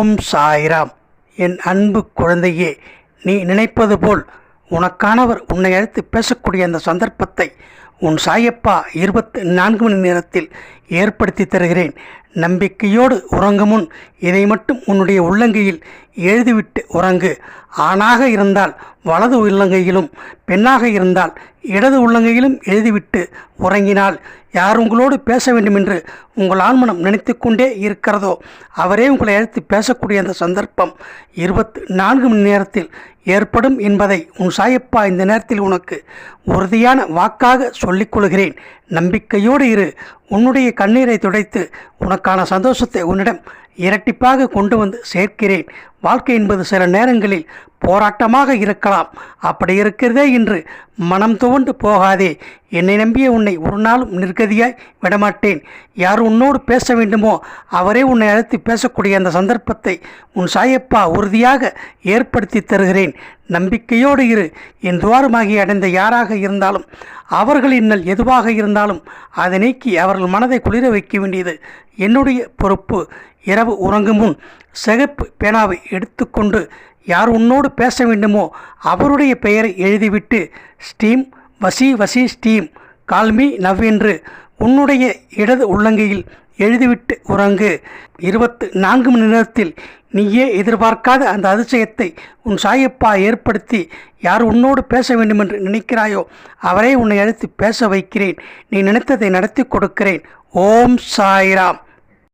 ஓம் சாய்ராம். என் அன்பு குழந்தையே நீ நினைப்பது போல் உனக்கானவர் உன்னை அழைத்து பேசக்கூடிய அந்த சந்தர்ப்பத்தை உன் சாயப்பா இருபத்தி நான்கு மணி நேரத்தில் ஏற்படுத்தி தருகிறேன். நம்பிக்கையோடு உறங்கும் முன் இதை மட்டும் உன்னுடைய உள்ளங்கையில் எழுதிவிட்டு உறங்கு. ஆணாக இருந்தால் வலது உள்ளங்கையிலும் பெண்ணாக இருந்தால் இடது உள்ளங்கையிலும் எழுதிவிட்டு உறங்கினால் யார் உங்களோடு பேச வேண்டுமென்று உங்கள் ஆழ்மனம் நினைத்து கொண்டே இருக்கிறதோ அவரே உங்களை அழைத்து பேசக்கூடிய அந்த சந்தர்ப்பம் இருபத்தி நான்கு மணி நேரத்தில் ஏற்படும் என்பதை உன் சாயப்பா இந்த நேரத்தில் உனக்கு உறுதியான வாக்காக சொல்லிக் கொள்கிறேன். நம்பிக்கையோடு இரு. உன்னுடைய கண்ணீரை துடைத்து உனக்கான சந்தோஷத்தை உன்னிடம் இரட்டிப்பாக கொண்டு வந்து சேர்க்கிறேன். வாழ்க்கை என்பது சில நேரங்களில் போராட்டமாக இருக்கலாம். அப்படி இருக்கிறதே என்று மனம் துவண்டு போகாதே. என்னை நம்பிய உன்னை ஒரு நாளும் நிற்கதியாய் விடமாட்டேன். யார் உன்னோடு பேச வேண்டுமோ அவரே உன்னை அழைத்து பேசக்கூடிய அந்த சந்தர்ப்பத்தை உன் சாயப்பா உறுதியாக ஏற்படுத்தி தருகிறேன். நம்பிக்கையோடு இரு. என் துவாரமாகி அடைந்த யாராக இருந்தாலும் அவர்கள் இன்னல் எதுவாக இருந்தாலும் அதை நீக்கி அவர்கள் மனதை குளிர வைக்க வேண்டியது என்னுடைய பொறுப்பு. இரவு உறங்கும் முன் சிகப்பு பேனாவை எடுத்துக்கொண்டு யார் உன்னோடு பேச வேண்டுமோ அவருடைய பெயரை எழுதிவிட்டு ஸ்டீம் வசி வசி ஸ்டீம் கால்மி நவ் என்று உன்னுடைய இடது உள்ளங்கையில் எழுதிவிட்டு உறங்கு. இருபத்து நான்கு மணி நேரத்தில் நீயே எதிர்பார்க்காத அந்த அதிசயத்தை உன் சாயப்பா ஏற்படுத்தி யார் உன்னோடு பேச வேண்டும் என்று நினைக்கிறாயோ அவரே உன்னை அழைத்து பேச வைக்கிறேன். நீ நினைத்ததை நடத்தி கொடுக்கிறேன். ஓம் சாய்ராம்.